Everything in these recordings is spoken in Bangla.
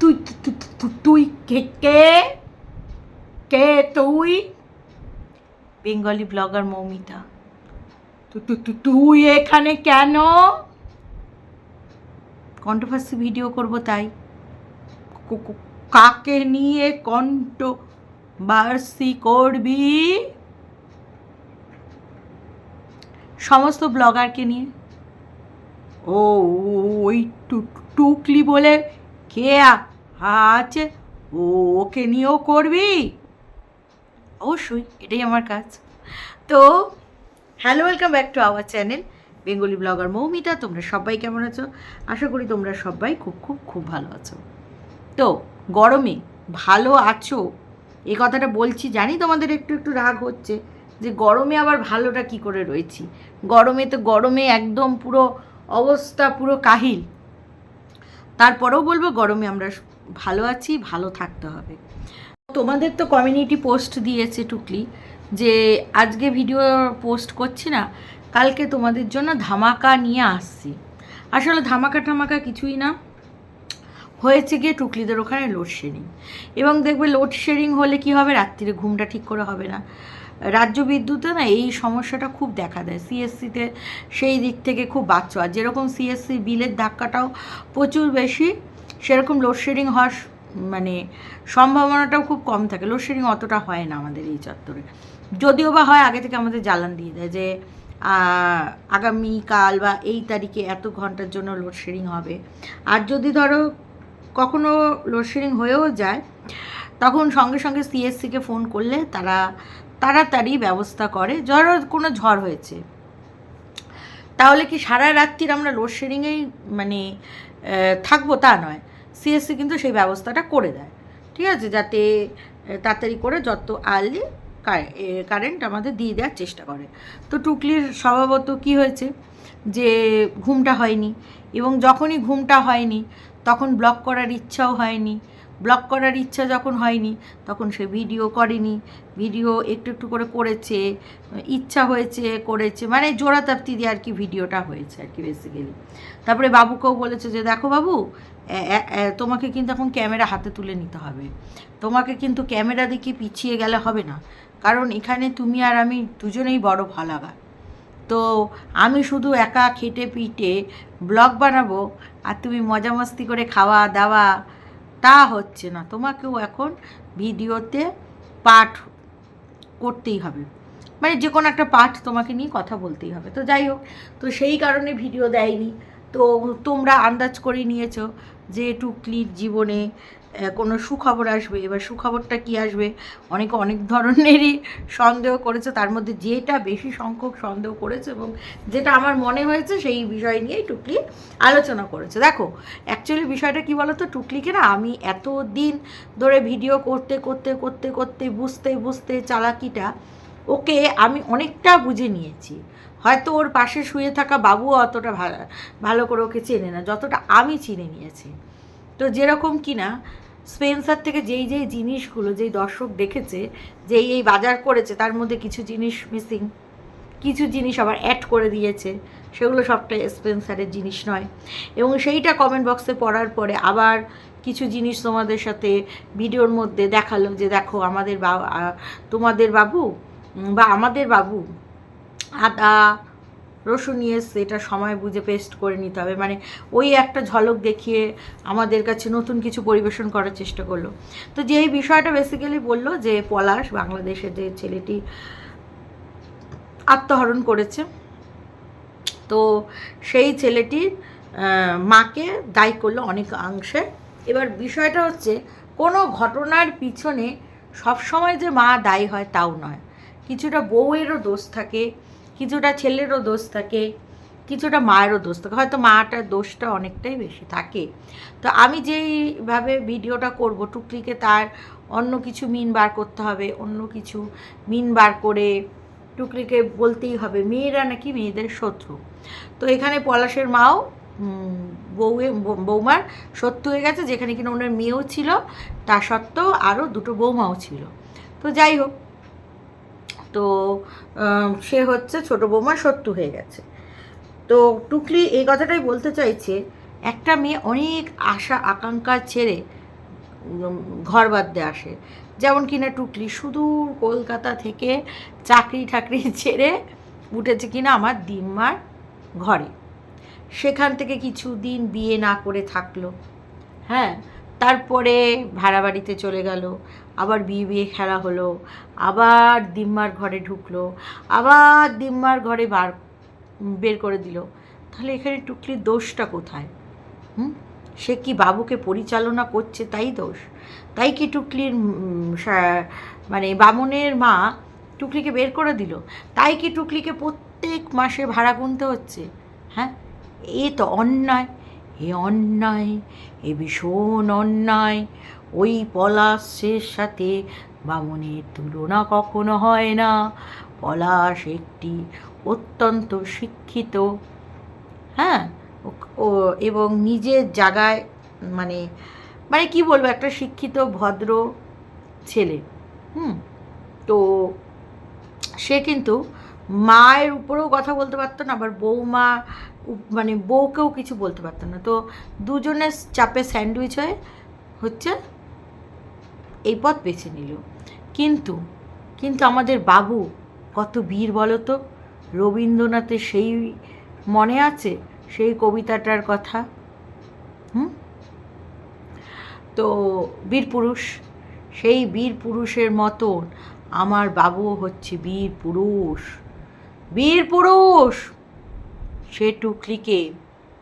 তুই তুই কে কে কে তুই বেঙ্গলি ব্লগার মৌমিতা তুই এখানে কেন? কণ্ঠভাষী ভিডিও করব তাই। কাকে নিয়ে বার্সি করবি? সমস্ত ব্লগারকে নিয়ে। ও ওই টুকলি বলে কে আ- আছে ও ওকে নিয়েও করবি? অবশ্যই, এটাই আমার কাজ। তো hello welcome back to our channel Bengali blogger Moumita, তোমরা সবাই কেমন আছো? আশা করি তোমরা সবাই খুব খুব খুব ভালো আছো। তো, গরমে ভালো আছো? এই কথাটা বলছি, জানি তোমাদের একটু একটু রাগ হচ্ছে, যে গরমে আবার ভালোটা কি করে রয়েছি? গরমে তো গরমে একদম পুরো অবস্থা পুরো কাহিল। তারপরেও বলব গরমে আমরা ভালো আছি, ভালো থাকতে হবে। তোমাদের তো কমিউনিটি পোস্ট দিয়েছে টুকলি যে আজকে ভিডিও পোস্ট করছি না, কালকে তোমাদের জন্য ধামাকা নিয়ে আসছি। আসলে ধামাকা ঠামাকা কিছুই না, হয়েছে গিয়ে টুকলিদের ওখানে লোডশেডিং এবং দেখবে লোডশেডিং হলে কি হবে? রাত্রিরে ঘুমটা ঠিক করে হবে না। রাজ্য বিদ্যুতে না এই সমস্যাটা খুব দেখা দেয়। সিএসসিতে সেই দিক থেকে খুব বাচ্চা। যেরকম সিএসসি বিলের ধাক্কাটাও প্রচুর বেশি সেরকম লোডশেডিং হওয়ার মানে সম্ভাবনাটাও খুব কম থাকে। লোডশেডিং অতটা হয় না আমাদের এই চত্বরে। যদিও বা হয়, আগে থেকে আমাদের জ্বালান দিয়ে দেয় যে আগামীকাল বা এই তারিখে এত ঘণ্টার জন্য লোডশেডিং হবে। আর যদি ধরো কখনো লোডশেডিং হয়েও যায়, তখন সঙ্গে সঙ্গে সিএসসিকে ফোন করলে তারা তাড়াতাড়ি ব্যবস্থা করে। ধরো কোনো ঝড় হয়েছে। তাহলে কি সারা রাত্রির আমরা লোডশেডিংয়েই মানে থাকব তা নয়। সিএসসি কিন্তু সেই ব্যবস্থাটা করে দেয়। ঠিক আছে? যাতে তাড়াতাড়ি করে যত আর্লি কারেন্ট আমাদের দিয়ে দেওয়ার চেষ্টা করে। তো টুকলির স্বভাবত কি হয়েছে? যে ঘুমটা হয়নি এবং যখনই ঘুমটা হয়নি, তখন ব্লক করার ইচ্ছাও হয়নি। ব্লক করার ইচ্ছা যখন হয়নি, তখন সে ভিডিও করেনি। ভিডিও একটু একটু করে করেছে, ইচ্ছা হয়েছে, করেছে। মানে জোড়াতাপ্তি দিয়ে আর কি ভিডিওটা হয়েছে আর কি বেসিক্যালি তারপরে বাবুকেও বলেছে যে, দেখো বাবু তোমাকে কিন্তু এখন ক্যামেরা হাতে তুলে নিতে হবে। তোমাকে কিন্তু ক্যামেরা দেখে পিছিয়ে গেলে হবে না। কারণ এখানে তুমি আর আমি দুজনেই বড় ভালাগা তো আমি শুধু একা খেটে পিটে ব্লগ বানাবো, আর তুমি মজা মস্তি করে খাওয়া দাওয়া তা হচ্ছে না। তোমাকেও এখন ভিডিওতে পাঠ করতেই হবে। মানে যে কোনো একটা পাঠ তোমাকে নিয়ে কথা বলতেই হবে। তো যাই হোক, তো সেই কারণে ভিডিও দেয়নি। তো তোমরা আন্দাজ করে নিয়েছো যে টুকলির জীবনে কোনো সুখবর আসবে, এবার সুখবরটা কি আসবে? অনেকে অনেক ধরনেরই সন্দেহ করেছে, তার মধ্যে যেটা বেশি সংখ্যক সন্দেহ করেছে এবং যেটা আমার মনে হয়েছে সেই বিষয় নিয়েই টুকলি আলোচনা করেছে। দেখো অ্যাকচুয়ালি বিষয়টা কি বলো তো টুকলিকে না আমি এত দিন ধরে ভিডিও করতে করতে করতে করতে, বুঝতে বুঝতে চালাকিটা ওকে আমি অনেকটা বুঝে নিয়েছি। হয়তো ওর পাশে শুয়ে থাকা বাবুও অতটা ভালো ভালো করে ওকে চেনে না, যতটা আমি চিনে নিয়েছি। তো যেরকম কি না স্পেন্সার থেকে যেই যেই জিনিসগুলো যেই দর্শক দেখেছে, যেই এই বাজার করেছে, তার মধ্যে কিছু জিনিস মিসিং কিছু জিনিস আবার অ্যাড করে দিয়েছে, সেগুলো সবটাই স্পেন্সারের জিনিস নয়। এবং সেইটা কমেন্ট বক্সে পড়ার পরে আবার কিছু জিনিস তোমাদের সাথে ভিডিওর মধ্যে দেখাল যে দেখো আমাদের বাবা তোমাদের বাবু বা আমাদের বাবু, আদা রসুন এসছে এটা সময় বুঝে পেস্ট করে নিতে হবে। মানে ওই একটা ঝলক দেখিয়ে আমাদের কাছে নতুন কিছু পরিবেশন করার চেষ্টা করল। তো যে এই বিষয়টা বেসিক্যালি বলল যে পলাশ, বাংলাদেশের যে ছেলেটি, আত্মহরণ করেছে। তো সেই ছেলেটির মাকে দায়ী করল অনেক অংশে। এবার বিষয়টা হচ্ছে, কোনো ঘটনার পিছনে সবসময় যে মা দায়ী হয় তাও নয়। কিছুটা বউয়েরও দোষ থাকে কিছুটা ছেলেরও দোষ থাকে, কিছুটা মায়েরও দোষ থাকে। হয়তো মাটার দোষটা অনেকটাই বেশি থাকে। তো আমি যেইভাবে ভিডিওটা করব টুকলিকে তার অন্য কিছু মিন বার করতে হবে, অন্য কিছু মিন বার করে টুকলিকে বলতেই হবে, মেয়েরা নাকি মেয়েদের শত্রু। তো এখানে পলাশের মাও বউয়ে, বৌমার শত্রু হয়ে গেছে, যেখানে কিনা ওনার মেয়েও ছিল, তা সত্ত্বেও আরও দুটো বৌমাও ছিল। তো যাই হোক তো সে হচ্ছে ছোট বৌমার শত্রু হয়ে গেছে। তো টুকলি এই কথাটাই বলতে চাইছে, একটা মেয়ে অনেক আশা আকাঙ্ক্ষা ছেড়ে ঘর বাঁধতে আসে। যেমন কিনা টুকলি সুদূর কলকাতা থেকে চাকরি ঠাকরি ছেড়ে উঠেছে কিনা আমার দিম্মার ঘরে। সেখান থেকে কিছুদিন বিয়ে না করে থাকল। হ্যাঁ তারপরে ভাড়া বাড়িতে চলে গেল, আবার বিয়ে বিয়ে খেলা হলো, আবার দিম্মার ঘরে ঢুকলো, আবার দিম্মার ঘরে বার, বের করে দিল। তাহলে এখানে টুকলির দোষটা কোথায়? হুম? সে কি বাবুকে পরিচালনা করছে তাই দোষ? তাই কি টুকলির মানে বামনের মা টুকলিকে বের করে দিল? তাই কি টুকলিকে প্রত্যেক মাসে ভাড়া গুনতে হচ্ছে? হ্যাঁ? এ তো অন্যায়। এ অন্যায় এ ভীষণ অন্যায়, ওই পলাশের সাথে বামনের তুলনা কখনো হয় না। পলাশ একটি অত্যন্ত শিক্ষিত হ্যাঁ ও- এবং নিজের জায়গায় মানে মানে কি বলব, একটা শিক্ষিত, ভদ্র ছেলে, হুম, তো সে কিন্তু মায়ের উপরেও কথা বলতে পারতো না, আবার বৌমা মানে বউকেও কিছু বলতে পারতো না। তো দুজনের চাপে স্যান্ডউইচ হয়ে হচ্ছে এই পথ বেছে নিল। কিন্তু কিন্তু আমাদের বাবু কত বীর বলো তো রবীন্দ্রনাথের সেই মনে আছে, সেই কবিতাটার কথা? হুম? তো বীর পুরুষ, সেই বীর পুরুষের মতন আমার বাবুও হচ্ছে বীর পুরুষ। বীর পুরুষ! সে টুকলিকে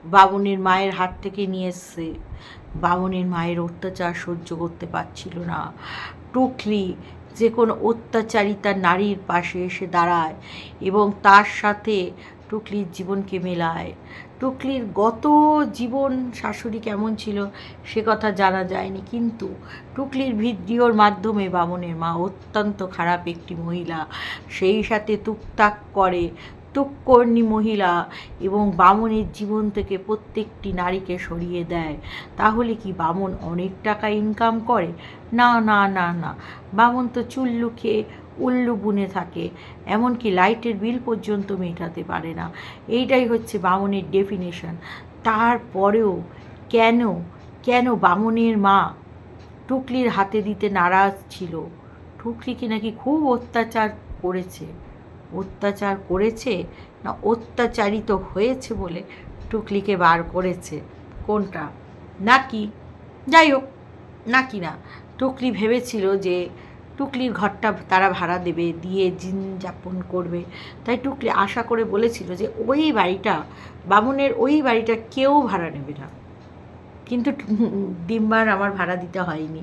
বামুনের মায়ের হাত থেকে নিয়ে এসছে। বামুনের মায়ের অত্যাচার সহ্য করতে পারছিল না। টুকলি যে কোনো অত্যাচারিতা নারীর পাশে এসে দাঁড়ায় এবং তার সাথে টুকলির জীবনকে মেলায়। টুকলির গত জীবন শাশুড়ি কেমন ছিল সে কথা জানা যায়নি, কিন্তু টুকলির ভিডিওর মাধ্যমে বামনের মা অত্যন্ত খারাপ একটি মহিলা। সেই সাথে টুকটাক করে তুক্কর্ণী মহিলা এবং বামনের জীবন থেকে প্রত্যেকটি নারীকে সরিয়ে দেয়। তাহলে কি বামন অনেক টাকা ইনকাম করে? না না না না। বামন তো চুল্লু খেয়ে উল্লু বুনে থাকে। এমনকি লাইটের বিল পর্যন্ত মেটাতে পারে না। এইটাই হচ্ছে বামনের ডেফিনেশন তারপরেও কেন কেন বামনের মা টুকলির হাতে দিতে নারাজ ছিল? টুকলিকে নাকি খুব অত্যাচার করেছে। অত্যাচার করেছে না অত্যাচারিত হয়েছে বলে টুকলিকে বার করেছে? কোনটা? নাকি? যাই হোক, নাকি না। টুকলি ভেবেছিল যে টুকলির ঘরটা তারা ভাড়া দেবে, দিয়ে দিন যাপন করবে। তাই টুকলি আশা করে বলেছিল যে ওই বাড়িটা, বামুনের ওই বাড়িটা কেউ ভাড়া নেবে না। কিন্তু ডিম্বার আমার ভাড়া দিতে হয়নি।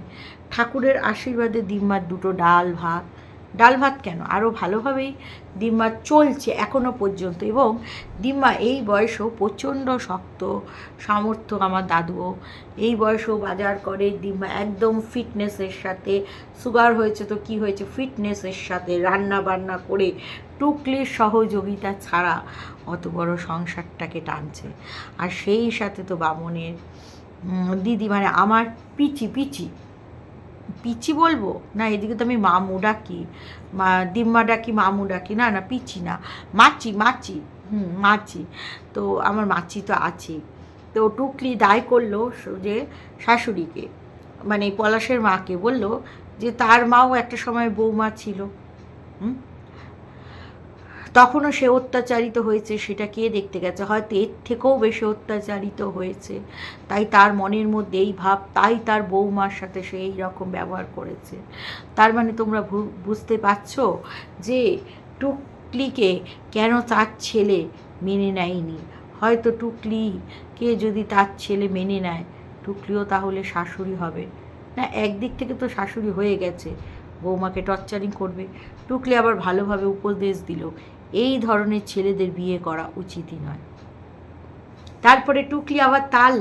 ঠাকুরের আশীর্বাদে ডিম্বার দুটো ডাল, ভাত ডাল ভাত কেন? আরও ভালোভাবেই ডিম্মা চলছে এখনও পর্যন্ত এবং ডিম্মা এই বয়সেও প্রচণ্ড শক্ত সামর্থ্য আমার দাদুও এই বয়সেও বাজার করে ডিম্মা একদম ফিটনেসের সাথে। সুগার হয়েছে তো কি হয়েছে? ফিটনেসের সাথে রান্না বান্না করে টুকলির সহযোগিতা ছাড়া অত বড় সংসারটাকে টানছে। আর সেই সাথে তো বামনের দিদি মানে আমার পিচি পিচি পিচি বলব? না, এদিকে তো আমি মামু ডাকি। মা, দিম্মা ডাকি, মামু ডাকি। না না, পিচি না। মাচি মাচি। হুম, মাচি। তো আমার মাচি তো আছে তো টুকলি দায় করল যে শাশুড়িকে মানে পলাশের মাকে। বলল যে তার মাও একটা সময় বৌমা ছিল। হুম? তখনও সে অত্যাচারিত হয়েছে, সেটা কে দেখতে গেছে? হয়তো এর থেকেও বেশি অত্যাচারিত হয়েছে। তাই তার মনের মধ্যে এই ভাব, তাই তার বৌমার সাথে সে এই রকম ব্যবহার করেছে। তার মানে তোমরা বুঝতে পারছ যে টুকলিকে কেন তার ছেলে মেনে নেয়নি? হয়তো টুকলিকে যদি তার ছেলে মেনে নেয়, টুকলিও তাহলে শাশুড়ি হবে। না, একদিক থেকে তো শাশুড়ি হয়ে গেছে, বৌমাকে টর্চারিং করবে। টুকলি আবার ভালোভাবে উপদেশ দিল। এই ধরনের ছেলেদের বিয়ে করা উচিতই নয়। তারপরে টুকলি আবার তার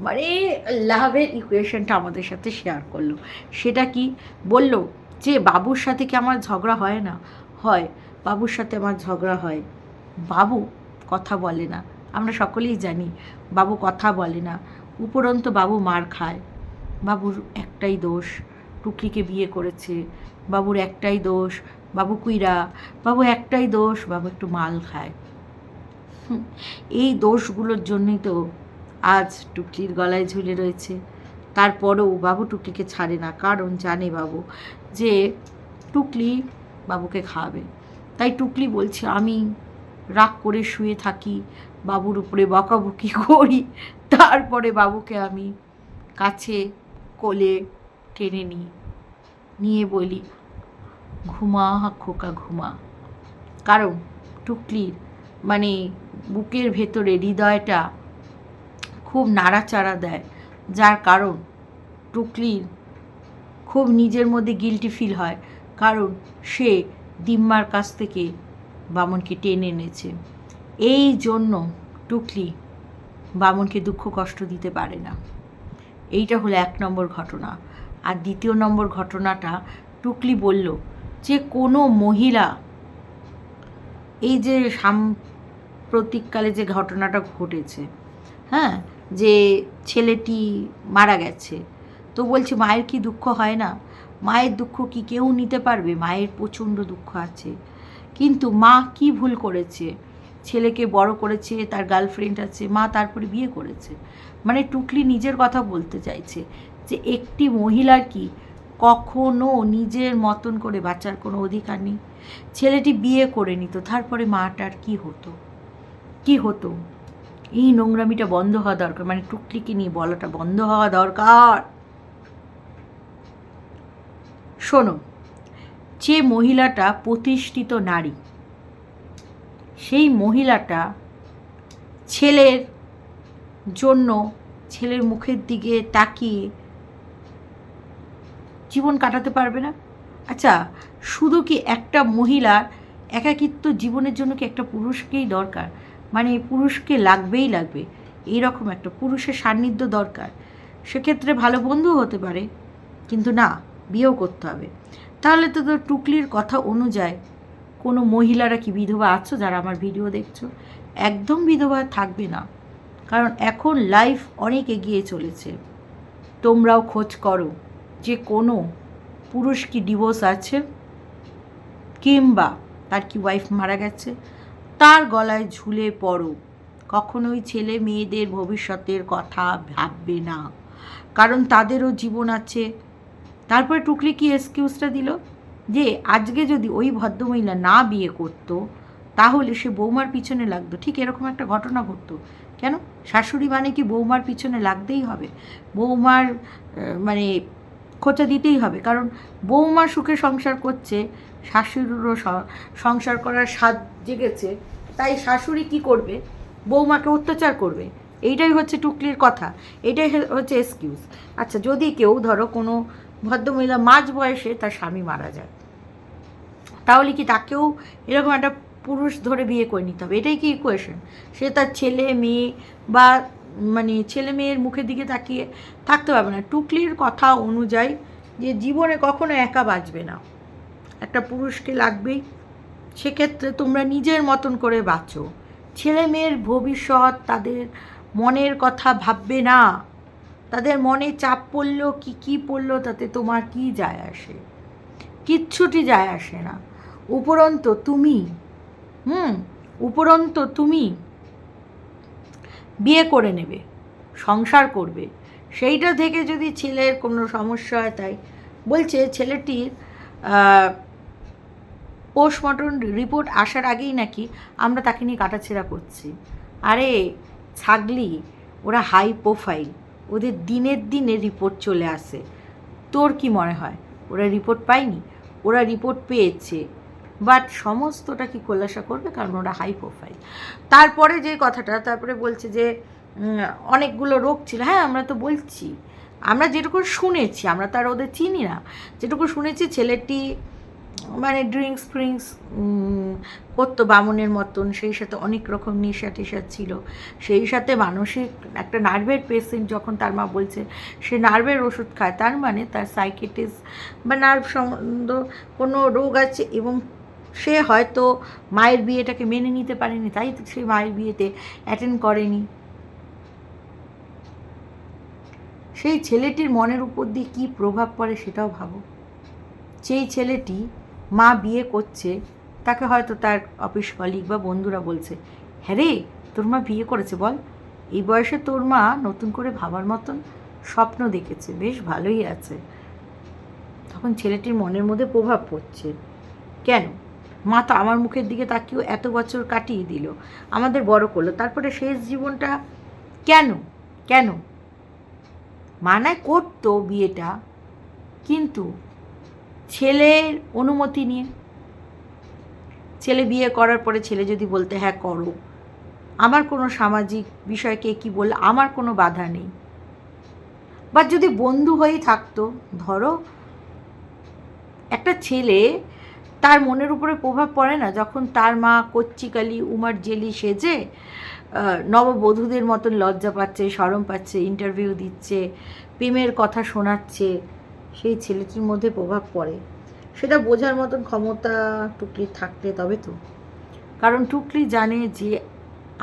মানে লাভের ইকুয়েশনটা আমাদের সাথে শেয়ার করল। সেটা কি? বলল যে, বাবুর সাথে কি আমার ঝগড়া হয় না? হয়, বাবুর সাথে আমার ঝগড়া হয়। বাবু কথা বলে না। আমরা সকলেই জানি, বাবু কথা বলে না। উপরন্ত বাবু মার খায়। বাবুর একটাই দোষ, টুকলিকে বিয়ে করেছে। বাবুর একটাই দোষ বাবু কুইরা, বাবু একটাই দোষ, বাবু একটু মাল খায়। এই দোষগুলোর জন্যই তো আজ টুকলির গলায় ঝুলে রয়েছে। তারপরেও বাবু টুকলিকে ছাড়ে না, কারণ জানে বাবু যে টুকলি বাবুকে খাওয়াবে। তাই টুকলি বলছে, আমি রাগ করে শুয়ে থাকি, বাবুর উপরে বকাবকি করি, তারপরে বাবুকে আমি কাছে কোলে টেনে নিই নিয়ে বলি ঘুমা, খোকা ঘুমা। কারণ টুকলির মানে বুকের ভেতরে হৃদয়টা খুব নাড়াচাড়া দেয়, যার কারণ টুকলির খুব নিজের মধ্যে গিলটি ফিল হয়, কারণ সে দিম্মার কাছ থেকে বামনকে টেনে এনেছে। এই জন্য টুকলি বামনকে দুঃখ কষ্ট দিতে পারে না। এইটা হলো এক নম্বর ঘটনা। আর দ্বিতীয় নম্বর ঘটনাটা টুকলি বলল যে কোনো মহিলা এই যে সাম্প্রতিককালে যে ঘটনাটা ঘটেছে হ্যাঁ? যে ছেলেটি মারা গেছে, তো বলছে, মায়ের কি দুঃখ হয় না? মায়ের দুঃখ কি কেউ নিতে পারবে? মায়ের প্রচণ্ড দুঃখ আছে। কিন্তু মা কি ভুল করেছে? ছেলেকে বড় করেছে, তার গার্লফ্রেন্ড আছে, মা তারপরে বিয়ে করেছে। মানে টুকলি নিজের কথা বলতে চাইছে যে একটি মহিলার কি কখনো নিজের মতন করে বাঁচার কোনো অধিকার নেই। ছেলেটি বিয়ে করে নিত, তারপরে মাটার কি হতো? কি হতো? এই নোংরামিটা বন্ধ হওয়া দরকার মানে টুকলিকে নিয়ে বলাটা বন্ধ হওয়া দরকার। শোনো, যে মহিলাটা প্রতিষ্ঠিত নারী, সেই মহিলাটা ছেলের জন্য, ছেলের মুখের দিকে তাকিয়ে জীবন কাটাতে পারবে না। আচ্ছা শুধু কি একটা মহিলার একাকিত্ব জীবনের জন্য কি একটা পুরুষকেই দরকার? মানে পুরুষকে লাগবেই লাগবে। এইরকম একটা পুরুষের সান্নিধ্য দরকার। সেক্ষেত্রে ভালো বন্ধু হতে পারে, কিন্তু না, বিয়েও করতে হবে। তাহলে তো তো টুকলির কথা অনুযায়ী কোনো মহিলারা কি বিধবা আছো যারা আমার ভিডিও দেখছ? একদম বিধবা থাকবে না। কারণ এখন লাইফ অনেক এগিয়ে চলেছে। তোমরাও খোঁজ করো। যে কোনো পুরুষ কি ডিভোর্স আছে কিংবা তার কি ওয়াইফ মারা গেছে, তার গলায় ঝুলে পড়ো। কখনোই ছেলে মেয়েদের ভবিষ্যতের কথা ভাববে না। কারণ তাদেরও জীবন আছে। তারপরে টুকলি কি এক্সকিউজটা দিল? যে আজকে যদি ওই ভদ্রমহিলা না বিয়ে করতো, তাহলে সে বৌমার পিছনে লাগতো। ঠিক এরকম একটা ঘটনা ঘটতো। কেন? শাশুড়ি মানে কি বৌমার পিছনে লাগতেই হবে। বৌমার মানে খোঁচা দিতেই হবে। কারণ বৌমা সুখে সংসার করছে, শাশুড়িরও সংসার করার স্বাদ জেগেছে, তাই শাশুড়ি কি করবে? বৌমাকে অত্যাচার করবে। এইটাই হচ্ছে টুকলির কথা। এটাই হচ্ছে এক্সকিউজ আচ্ছা যদি কেউ ধরো কোনো ভদ্রমহিলা মাঝ বয়সে তার স্বামী মারা যায়, তাহলে কি তাকেও এরকম একটা পুরুষ ধরে বিয়ে করে নিতে হবে? এটাই কি ইকুয়েশন সে তার ছেলে, মেয়ে বা মানে ছেলে মেয়ের মুখের দিকে তাকিয়ে থাকতে পারবে না। টুকলির কথা অনুযায়ী যে জীবনে কখনো একা বাঁচবে না। একটা পুরুষকে লাগবেই। সেক্ষেত্রে তোমরা নিজের মতন করে বাঁচো। ছেলে মেয়ের ভবিষ্যৎ তাদের মনের কথা ভাববে না। তাদের মনে চাপ পড়ল, কি কি পড়ল, তাতে তোমার কি যায় আসে? কিচ্ছুটি যায় আসে না। উপরন্ত তুমি, হুম, উপরন্ত তুমি বিয়ে করে নেবে, সংসার করবে। সেইটা থেকে যদি ছেলের কোনো সমস্যা হয় তাই। বলছে ছেলেটির পোস্টমর্টম রিপোর্ট আসার আগেই নাকি আমরা তাকে নিয়ে কাটাছেড়া করছি। আরে, ছাগলি, ওরা হাই প্রোফাইল ওদের দিনের দিনে রিপোর্ট চলে আসে। তোর কি মনে হয়? ওরা রিপোর্ট পায়নি? ওরা রিপোর্ট পেয়েছে। বাট সমস্তটা কি খোলাসা করবে? কারণ ওরা হাই প্রোফাইল তারপরে যে কথাটা, তারপরে বলছে যে অনেকগুলো রোগ ছিল। হ্যাঁ আমরা তো বলছি। আমরা যেটুকু শুনেছি, আমরা তো আর ওদের চিনি না। যেটুকু শুনেছি, ছেলেটি মানে ড্রিঙ্কস ফ্রিঙ্কস করতো বামনের মতন। সেই সাথে অনেক রকম নেশা টেশা ছিল। সেই সাথে মানসিক একটা নার্ভের পেশেন্ট যখন তার মা বলছে, সে নার্ভের ওষুধ খায়। তার মানে তার সাইকেটিস বা নার্ভ সম্বন্ধ কোনো রোগ আছে এবং সে হয়তো মায়ের বিয়েটাকে মেনে নিতে পারেনি, তাই তো সে মায়ের বিয়েতে অ্যাটেন্ড করেনি। সেই ছেলেটির মনের উপর দিয়ে কী প্রভাব পড়ে সেটাও ভাবো। যেই ছেলেটি মা বিয়ে করছে, তাকে হয়তো তার অফিস কলিগ বা বন্ধুরা বলছে হ্যাঁ রে, তোর মা বিয়ে করেছে বল। এই বয়সে তোর মা নতুন করে ভাবার মতন স্বপ্ন দেখেছে, বেশ ভালোই আছে। তখন ছেলেটির মনের মধ্যে প্রভাব পড়ছে। কেন? মা তো আমার মুখের দিকে তাকিয়েও এত বছর কাটিয়ে দিল। আমাদের বড় করল। তারপরে শেষ জীবনটা কেন? কেন? মানায় করতো বিয়েটা, কিন্তু ছেলের অনুমতি নিয়ে। ছেলে বিয়ে করার পরে ছেলে যদি বলতে হ্যাঁ করো। আমার কোনো সামাজিক বিষয়কে কি বললে? আমার কোনো বাধা নেই। বা যদি বন্ধু হয়েই থাকতো, ধরো একটা ছেলে তার মনের উপরে প্রভাব পড়ে না। যখন তার মা কচ্চিকালি উমার জেলি সেজে নববধূদের মতন লজ্জা পাচ্ছে, সরম পাচ্ছে ইন্টারভিউ দিচ্ছে, প্রেমের কথা শোনাচ্ছে, সেই ছেলেটির মধ্যে প্রভাব পড়ে। সেটা বোঝার মতন ক্ষমতা টুকলি থাকলে তবে তো। কারণ টুকলি জানে যে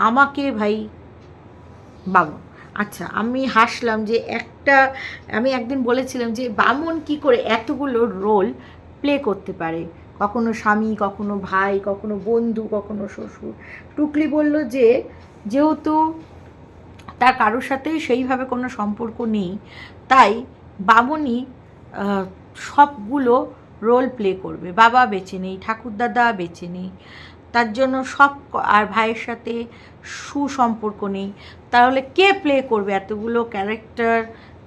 আমাকে ভাই বামন। আচ্ছা আমি হাসলাম যে একটা, আমি একদিন বলেছিলাম যে বামন কি করে এতগুলো রোল প্লে করতে পারে। কখনো স্বামী, কখনো ভাই, কখনো বন্ধু, কখনো শ্বশুর। টুকলি বলল যে, যেহেতু তার কারোর সাথে সেইভাবে কোনো সম্পর্ক নেই, তাই বামনি সবগুলো রোল প্লে করবে। বাবা বেঁচে নেই, ঠাকুরদাদা বেঁচে নেই। তার জন্য সব আর ভাইয়ের সাথে সুসম্পর্ক নেই। তাহলে কে প্লে করবে? এতগুলো ক্যারেক্টার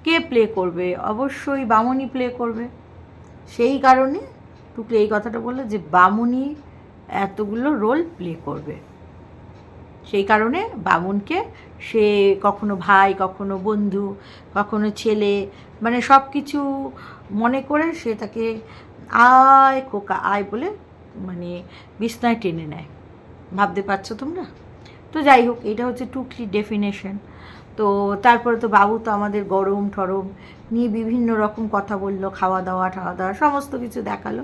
কে প্লে করবে? অবশ্যই বামনই প্লে করবে। সেই কারণে টুকলি এই কথাটা বলল যে বামুনি এতগুলো রোল প্লে করবে। সেই কারণে বামুনকে সে কখনো ভাই, কখনো বন্ধু, কখনো ছেলে মানে সব কিছু মনে করে সে তাকে আয় খোকা, আয় বলে মানে বিছনায় টেনে নেয়। ভাবতে পারছ তোমরা? তো যাই হোক, এটা হচ্ছে টুকলি ডেফিনেশন তো তারপরে তো বাবু তো আমাদের গরম ঠরম নিয়ে বিভিন্ন রকম কথা বলল, খাওয়া দাওয়া খাওয়া দাওয়া, সমস্ত কিছু দেখাল।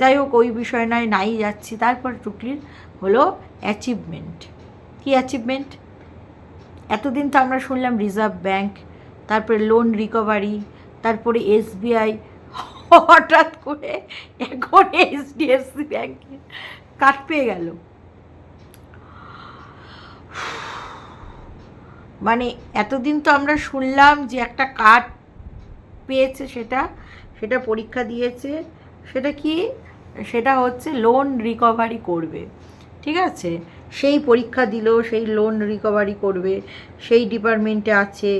যাই হোক, ওই বিষয় নয়, নাই যাচ্ছি। তারপর টুকলির হলো অ্যাচিভমেন্ট কী অ্যাচিভমেন্ট এতদিন তো আমরা শুনলাম রিজার্ভ ব্যাংক তারপরে লোন রিকভারি তারপরে এসবিআই হঠাৎ করে এখন এইচডিএফসি ব্যাংকে কাট পেয়ে গেল। মানে এতদিন তো আমরা শুনলাম যে একটা কার্ড পেয়েছে সেটা সেটা পরীক্ষা দিয়েছে, সেটা কি? সেটা হচ্ছে লোন রিকভারি করবে, ঠিক আছে? সেই পরীক্ষা দিল, সেই লোন রিকভারি করবে, সেই ডিপার্টমেন্টে আছে,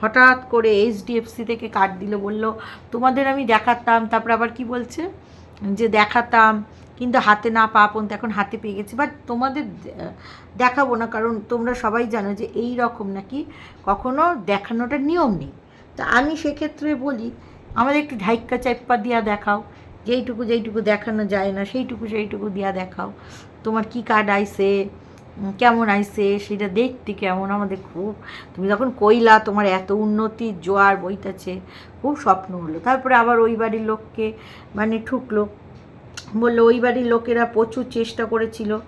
হঠাৎ করে এইচডিএফসি থেকে কার্ড দিল, বলল, তোমাদের আমি দেখাতাম। তারপর আবার কি বলছে? যে দেখাতাম কিন্তু হাতে না পা পর্যন্ত এখন হাতে পেয়ে গেছি। বাট তোমাদের দেখাবো না, কারণ তোমরা সবাই জানো যে এই রকম নাকি কখনো দেখানোটা নিয়ম নেই। তা আমি সেক্ষেত্রে বলি, আমাদের একটু ঢাইক্কা চাইপ্পা দিয়া দেখাও। যেইটুকু যেইটুকু দেখানো যায় না, সেইটুকু সেইটুকু দিয়া দেখাও। তোমার কি কার্ড আইসে কেমন আইসে সেটা দেখতে কেমন? আমাদের খুব, তুমি যখন কইলা তোমার এত উন্নতির জোয়ার বইতেছে, খুব স্বপ্ন হলো। তারপরে আবার ওই বাড়ির লোককে মানে ঠুকলো। বলল, ওই বাড়ির লোকেরা প্রচুর চেষ্টা করেছিল।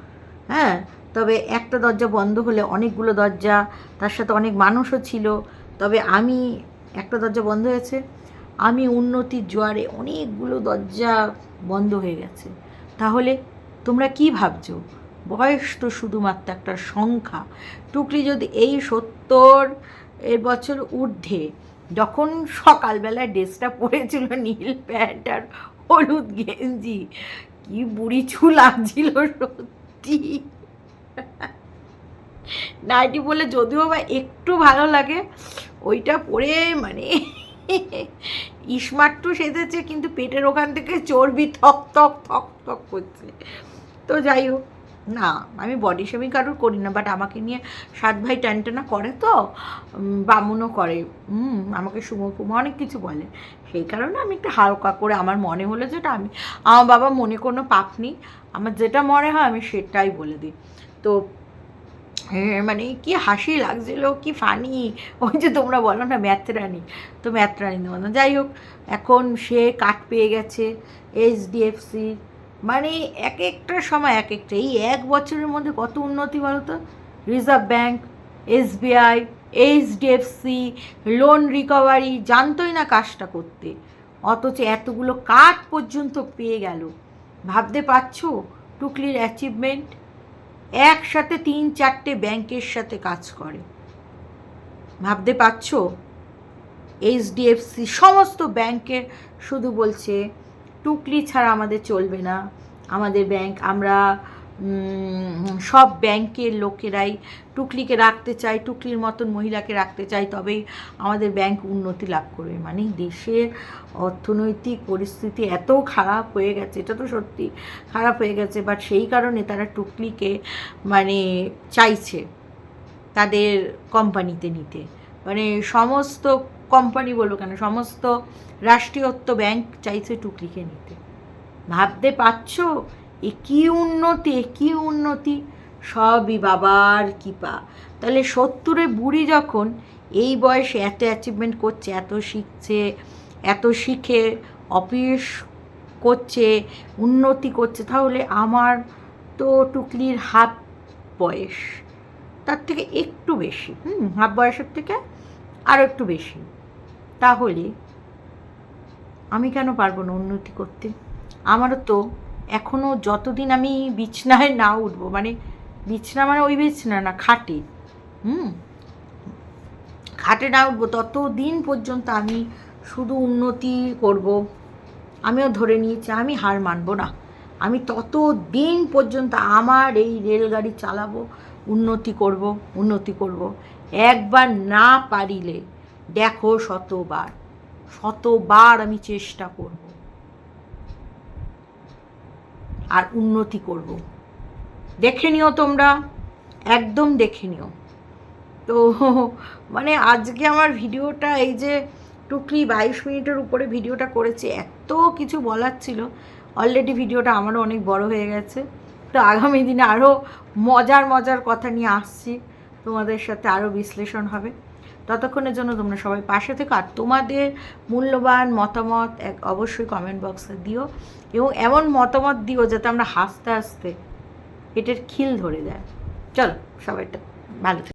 হ্যাঁ তবে একটা দরজা বন্ধ হলে অনেকগুলো দরজা, তার সাথে অনেক মানুষও ছিল। তবে আমি, একটা দরজা বন্ধ হয়েছে, আমি উন্নতির জোয়ারে অনেকগুলো দরজা বন্ধ হয়ে গেছে। তাহলে তোমরা কি ভাবছ? বয়স তো শুধুমাত্র একটা সংখ্যা। টুকলি যদি এই সত্তর এর বছর ঊর্ধ্বে, যখন সকালবেলায় ড্রেসটা পরেছিল নীল প্যান্ট আর হলুদ গেঞ্জি। কি বুড়ি ছু লাগছিল সত্যি। নাইটি বলে যদিও বা একটু ভালো লাগে, ওইটা পরে মানে ইসমার্ট তো সেজেছে, কিন্তু পেটের ওখান থেকে চর্বি থক থক থক থক করছে। তো যাই হোক। না, আমি বডি শেমিং কারোর করি না বাট আমাকে নিয়ে সাত ভাই টানটানা করে তো বামুনও করে আমাকে সুমো ফুমো অনেক কিছু বলে। সেই কারণে আমি একটু হালকা করে, আমার মনে হলো যেটা, আমি, আমার বাবা মনে কোনো পাপ নেই, আমার যেটা মনে হয় আমি সেটাই বলে দিই। তো মানে কি হাসি লাগছিল, কি ফানি ওই যে তোমরা বলো না ম্যাথরানি তো ম্যাথরানি দেবো যাই হোক, এখন সে কাঠ পেয়ে গেছে এইচডিএফসি মানে এক একটা সময় এক একটা। এই এক বছরের মধ্যে কত উন্নতি বলো তো Reserve Bank SBI HDFC loan recovery জানতোই না কাজটা করতে। অথচ এতগুলো কার্ড পর্যন্ত পেয়ে গেল। ভাবতে পারছ? টুকলির অ্যাচিভমেন্ট একসাথে তিন চারটে ব্যাংকের সাথে কাজ করে। ভাবতে পারছ? এইচডিএফসি সমস্ত ব্যাংকের শুধু বলছে টুকলি ছাড়া আমাদের চলবে না। আমাদের ব্যাংক আমরা সব ব্যাংকের লোকেরাই টুকলিকে রাখতে চাই টুকলির মতন মহিলাকে রাখতে চাই তবেই আমাদের ব্যাংক উন্নতি লাভ করবে। মানে দেশের অর্থনৈতিক পরিস্থিতি এত খারাপ হয়ে গেছে, এটা তো সত্যি খারাপ হয়ে গেছে বাট সেই কারণে তারা টুকলিকে মানে চাইছে তাদের কোম্পানিতে নিতে। মানে সমস্ত কোম্পানি বলব কেন, সমস্ত রাষ্ট্রীয়ত্ব ব্যাংক চাইছে টুকলিকে নিতে। ভাবতে পারছ? এ কী উন্নতি, এ কী উন্নতি? সবই বাবার কৃপা। তাহলে সত্তরে বুড়ি যখন এই বয়সে এত অ্যাচিভমেন্ট করছে, এত শিখছে, এত শিখে অফিস করছে, উন্নতি করছে, তাহলে আমার তো টুকলির হাফ বয়স। তার থেকে একটু বেশি, হুম, হাফ বয়সের থেকে আরও একটু বেশি। তাহলে আমি কেন পারব না উন্নতি করতে? আমারও তো এখনও যতদিন আমি বিছনায় না উঠবো মানে বিছনা মানে ওই বিছনা না, খাটে, হুম? খাটে না উঠবো, ততদিন পর্যন্ত আমি শুধু উন্নতি করব। আমিও ধরে নিয়েছি, আমি হার মানব না। আমি তত দিন পর্যন্ত আমার এই রেলগাড়ি চালাবো, উন্নতি করব উন্নতি করব। একবার না পারিলে দেখো শতবার শতবার আমি চেষ্টা করব। আর উন্নতি করব। দেখে নিও তোমরা, একদম দেখে নিও। তো মানে আজকে আমার ভিডিওটা এই যে টুকলি বাইশ মিনিটের উপরে ভিডিওটা করেছি, এত কিছু বলার ছিল। অলরেডি ভিডিওটা আমারও অনেক বড় হয়ে গেছে। তো আগামী দিনে আরও মজার মজার কথা নিয়ে আসছি। তোমাদের সাথে আরও বিশ্লেষণ হবে। ততক্ষণের জন্য তোমরা সবাই পাশে থেকো আর তোমাদের মূল্যবান মতামত এক অবশ্যই কমেন্ট বক্সে দিও এবং এমন মতামত দিও যাতে আমরা হাসতে হাসতে এটার খিল ধরে যায়। চলো সবাইটা ভালো